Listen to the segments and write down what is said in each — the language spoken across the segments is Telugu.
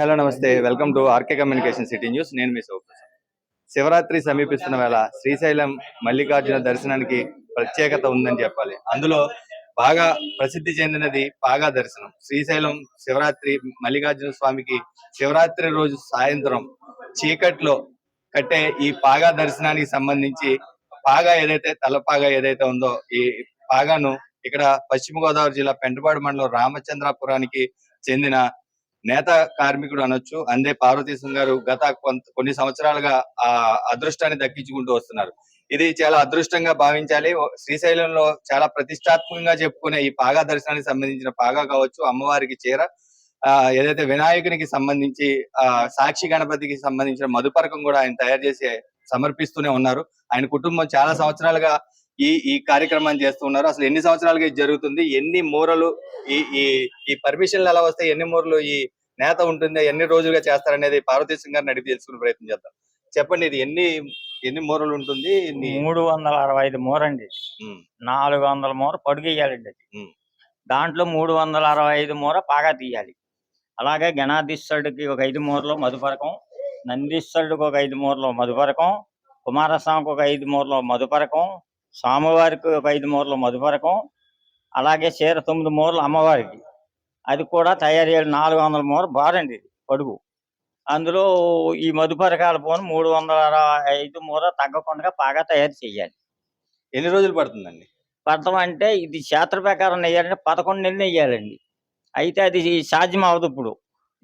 హలో నమస్తే. Welcome to RK communication city news. నేను మీ శివప్రసాద్ శివరాత్రి సమీపిస్తున్న వేళ శ్రీశైలం మల్లికార్జున దర్శనానికి ప్రత్యేకత ఉందని చెప్పాలి. అందులో బాగా ప్రసిద్ధి చెందినది పాగా దర్శనం. శ్రీశైలం శివరాత్రి మల్లికార్జున స్వామికి శివరాత్రి రోజు సాయంత్రం చీకట్లో కట్టే ఈ పాగా దర్శనానికి సంబంధించి పాగా ఏదైతే తలపాగా ఏదైతే ఉందో ఈ పాగాను ఇక్కడ పశ్చిమ గోదావరి జిల్లా పెంటపాడు మండలం రామచంద్రాపురానికి చెందిన నేత కార్మికుడు అనొచ్చు. అందే పార్వతీశం గారు గత కొంత కొన్ని సంవత్సరాలుగా ఆ అదృష్టాన్ని దక్కించుకుంటూ వస్తున్నారు. ఇది చాలా అదృష్టంగా భావించాలి. శ్రీశైలంలో చాలా ప్రతిష్టాత్మకంగా చెప్పుకునే ఈ పాగా దర్శనానికి సంబంధించిన పాగా కావచ్చు అమ్మవారికి చీర ఆ ఏదైతే వినాయకునికి సంబంధించి ఆ సాక్షి గణపతికి సంబంధించిన మధుపరకం కూడా ఆయన తయారు చేసి సమర్పిస్తూనే ఉన్నారు. ఆయన కుటుంబం చాలా సంవత్సరాలుగా ఈ ఈ కార్యక్రమాన్ని చేస్తూ ఉన్నారు అసలు ఎన్ని సంవత్సరాలుగా ఇది జరుగుతుంది? ఎన్ని మూరలు ఈ ఈ ఈ పర్మిషన్లు ఎలా వస్తాయి? ఎన్ని మూరలు ఈ నేత ఉంటుంది? ఎన్ని రోజులుగా చేస్తారనేది పార్వతీశం గారిని అడిగి తెలుసుకునే ప్రయత్నం చేద్దాం. చెప్పండి ఇది ఎన్ని ఎన్ని మూరలు ఉంటుంది? మూడు వందల అరవై ఐదు మూర అండి నాలుగు వందల మూర పొడుగు వేయాలండి అది. దాంట్లో మూడు వందల అరవై ఐదు మూర పాగా తీయాలి. అలాగే గణాధీశ్వరుడికి ఒక ఐదు మూరలో మధుపరకం నందీశ్వరుడికి ఒక ఐదు మూరలో మధుపరకం కుమారస్వామికి ఒక ఐదు మూరలో మధుపరకం స్వామివారికి ఒక ఐదు మూరలో మధుపరకం అలాగే చీర తొమ్మిది మూరలు అమ్మవారికి. అది కూడా తయారు చేయాలి నాలుగు వందల మూర బారండి ఇది పొడుగు. అందులో ఈ మధుపరకాల పోను మూడు వందల ఐదు మూర తగ్గకుండా పాగా తయారు చేయాలి. ఎన్ని రోజులు పడుతుందండి? పడతాం అంటే ఇది శాస్త్ర ప్రకారం నెయ్యాలంటే పదకొండు నెలలు నెయ్యాలండి. అయితే అది సాధ్యం అవ్వదు ఇప్పుడు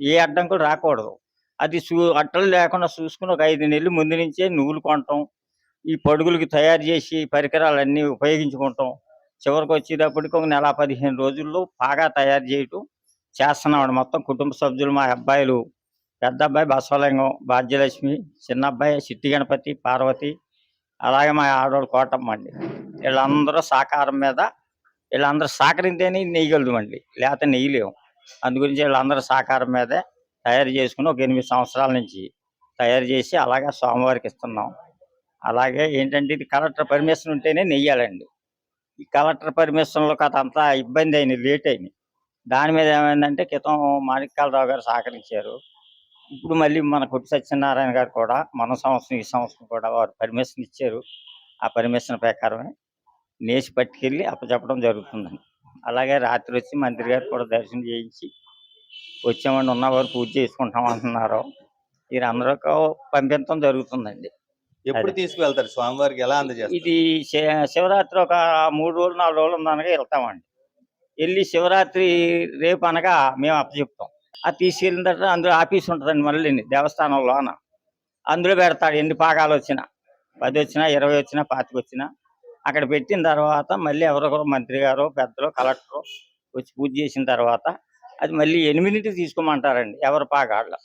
ఏ అడ్డంకులు రాకూడదు. అది చూ అట్టలు లేకుండా చూసుకుని ఒక ఐదు నెలలు ముందు నుంచే నువ్వులు కొనటం ఈ పడుగులకి తయారు చేసి పరికరాలన్నీ ఉపయోగించుకుంటాం. చివరికి వచ్చేటప్పటికి ఒక నెల పదిహేను రోజుల్లో బాగా తయారు చేయటం చేస్తున్నాం మొత్తం కుటుంబ సభ్యులు మా అబ్బాయిలు పెద్ద అబ్బాయి బసవలింగం భాగ్యలక్ష్మి చిన్న అబ్బాయి సిద్ధి గణపతి పార్వతి అలాగే మా ఆడవాళ్ళు కోటమ్మ అండి. వీళ్ళందరూ సహకారం మీద వీళ్ళందరూ సహకరింతేనే నెయ్యగలమండి లేకపోతే నెయ్యలేము అందు గురించి వీళ్ళందరూ సహకారం మీదే తయారు చేసుకుని ఒక ఎనిమిది సంవత్సరాల నుంచి తయారు చేసి అలాగే స్వామివారికి ఇస్తున్నాం. అలాగే ఏంటంటే ఇది కలెక్టర్ పర్మిషన్ ఉంటేనే నెయ్యాలండి. ఈ కలెక్టర్ పర్మిషన్లో కథ అంతా ఇబ్బంది అయింది లేట్ అయింది దాని మీద ఏమైందంటే క్రితం మాణిక్యాలరావు గారు సహకరించారు. ఇప్పుడు మళ్ళీ మన కొట్టి సత్యనారాయణ గారు కూడా మన సంవత్సరం ఈ సంవత్సరం కూడా వారు పర్మిషన్ ఇచ్చారు. ఆ పర్మిషన్ ప్రకారమే నేసి పట్టుకెళ్ళి అప్పచెప్పడం జరుగుతుందండి. అలాగే రాత్రి వచ్చి మంత్రి గారు కూడా దర్శనం చేయించి వచ్చామండి ఉన్నవారు పూజ చేసుకుంటాం అంటున్నారు. వీరందరూ పంపించడం జరుగుతుందండి. ఎప్పుడు. తీసుకువెళ్తారు? స్వామివారికి ఎలా అందజేస్తారు? ఇది శివరాత్రి ఒక మూడు రోజులు నాలుగు రోజులు ఉందనగా వెళ్తామండి. వెళ్ళి శివరాత్రి రేపు అనగా మేము అప్పచెప్తాం. అది తీసుకెళ్ళిన తర్వాత అందులో ఆఫీస్ ఉంటుందండి మళ్ళీ దేవస్థానంలోన అందులో పెడతాడు ఎన్ని పాకాలు వచ్చినా. పది వచ్చినా ఇరవై వచ్చినా పాతికి వచ్చినా. అక్కడ పెట్టిన తర్వాత మళ్ళీ ఎవరొకరు మంత్రి గారు పెద్దలు కలెక్టర్ వచ్చి పూజ చేసిన తర్వాత అది మళ్ళీ ఎనిమిదింటికి తీసుకోమంటారండి ఎవరి పాకాళ్ళు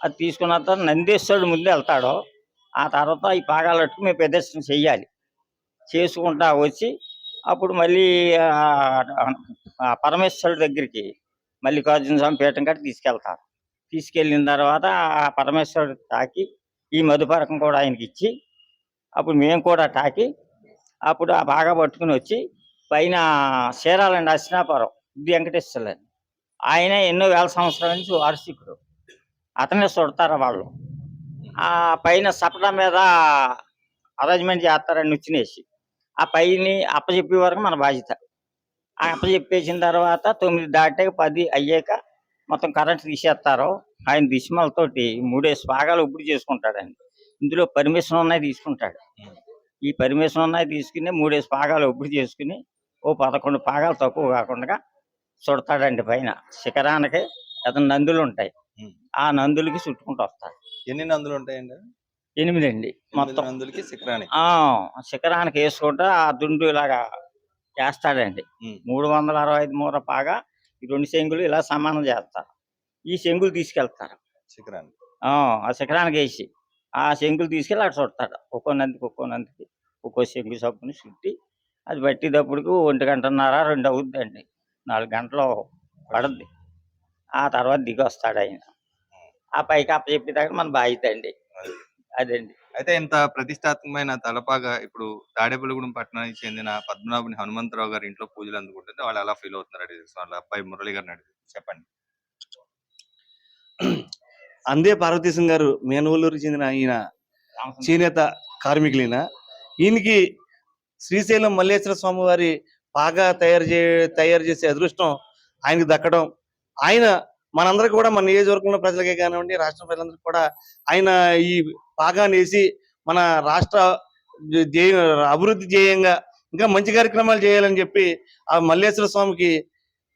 అది తీసుకున్న తర్వాత నందీశ్వరుడు ముందు వెళ్తాడో. ఆ తర్వాత ఈ పాగాలట్టు మేము ప్రదర్శన చేయాలి చేసుకుంటా వచ్చి అప్పుడు మళ్ళీ ఆ, పరమేశ్వరుడి దగ్గరికి మల్లికార్జున స్వామి పీఠం కట్టి తీసుకెళ్తారు. తీసుకెళ్ళిన తర్వాత ఆ పరమేశ్వరుడు తాకి ఈ మధుపరకం కూడా ఆయనకి ఇచ్చి అప్పుడు మేము కూడా తాకి అప్పుడు ఆ బాగా పట్టుకుని వచ్చి పైన చీరాలండి అశ్నాపురం ఇది ఆయన ఎన్నో వేల సంవత్సరాల నుంచి వార్షికుడు అతనే చుడతారు వాళ్ళు? ఆ పైన సపట మీద అరేంజ్మెంట్ చేస్తారని వచ్చినేసి ఆ పైని అప్పచెప్పే వరకు మన బాధ్యత. ఆ అప్పచెప్పేసిన తర్వాత తొమ్మిది దాటాక పది అయ్యాక మొత్తం కరెంట్ తీసేస్తారు. ఆయన దిశమలతోటి మూడేసి భాగాలు ఉప్పుడు చేసుకుంటాడండి. ఇందులో పర్మిషన్ ఉన్నాయి తీసుకుంటాడు. ఈ పర్మిషన్ ఉన్నాయి తీసుకుని మూడేసి భాగాలు ఉప్పుడు చేసుకుని ఓ పదకొండు భాగాలు తక్కువ కాకుండా చుడతాడండి పైన శిఖరానికి. అతను నందులు ఉంటాయి. ఆ నందులకి చుట్టుకుంటూ వస్తాడు ఎన్ని నందులు ఉంటాయండి ఎనిమిది అండి మొత్తం. నందులకి శిఖరానికి ఆ శిఖరానికి వేసుకుంటా ఆ దుండు ఇలాగా చేస్తాడండి. మూడు వందల అరవై ఐదు మూర పాగా ఈ రెండు శంగులు ఇలా సమానం చేస్తారు. ఈ శంగులు తీసుకెళ్తారు. శిఖరానికి ఆ శిఖరానికి వేసి ఆ శంకులు తీసుకెళ్ళి అటు చుడతాడు. ఒక్కో నందికి ఒక్కో నందికి ఒక్కో శంకు సబ్బుని చుట్టి అది పట్టేటప్పటికి ఒంటి గంటన్నర రెండు అవుద్దండి. నాలుగు గంటలు పడద్ది. ఆ తర్వాత దిగి వస్తాడు ఆయన. ఆ పైకి అప్పచెప్పేదాకా మన బాధ్యత అండి. అది. అదండి. అయితే ఇంత ప్రతిష్టాత్మకమైన తలపాగా ఇప్పుడు తాడేపల్లిగూడెం పట్టణానికి చెందిన పద్మనాభుని హనుమంతరావు గారి ఇంట్లో పూజలు అందుకుంటుంటే వాళ్ళు ఎలా ఫీల్ అవుతున్నారు అడిగి వాళ్ళ అబ్బాయి మురళి గారిని అడిగి చెప్పండి. అందే పార్వతీశం గారు మేనవల్లూరుకి చెందిన ఈయన చేనేత కార్మికులైన? ఈయనకి శ్రీశైలం మల్లేశ్వర స్వామి వారి బాగా తయారు చే తయారు చేసే అదృష్టం ఆయనకి దక్కడం ఆయన మనందరికి కూడా మన నియోజకవర్గంలో ప్రజలకే కానివ్వండి రాష్ట్ర ప్రజలందరికీ కూడా ఆయన ఈ భాగాన్ని వేసి మన రాష్ట్ర అభివృద్ధి ధ్యేయంగా ఇంకా మంచి కార్యక్రమాలు చేయాలని చెప్పి ఆ మల్లేశ్వర స్వామికి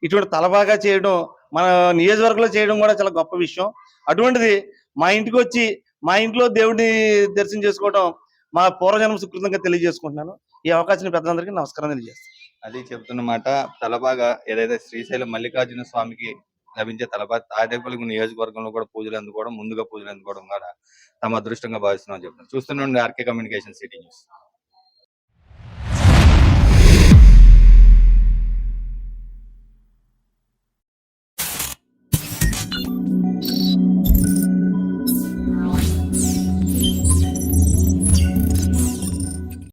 ఇటువంటి తలబాగా చేయడం మన నియోజకవర్గంలో చేయడం కూడా చాలా గొప్ప విషయం. అటువంటిది మా ఇంటికి వచ్చి మా ఇంట్లో దేవుడిని దర్శనం చేసుకోవడం మా పూర్వజన్మ సుకృతంగా తెలియజేసుకుంటున్నాను. ఈ అవకాశం పెద్దలందరికీ నమస్కారం తెలియజేస్తాను. అది చెప్తున్నమాట. తలబాగా ఏదైతే శ్రీశైలం మల్లికార్జున స్వామికి లభించే తలబాగా తాడేపల్లి నియోజకవర్గంలో కూడా పూజలు అందుకోవడం ముందుగా పూజలు అందుకోవడం కూడా తమ అదృష్టంగా భావిస్తున్నామని చెప్తున్నాం చూస్తున్నాం ఆర్కే కమ్యూనికేషన్ సిటీ న్యూస్.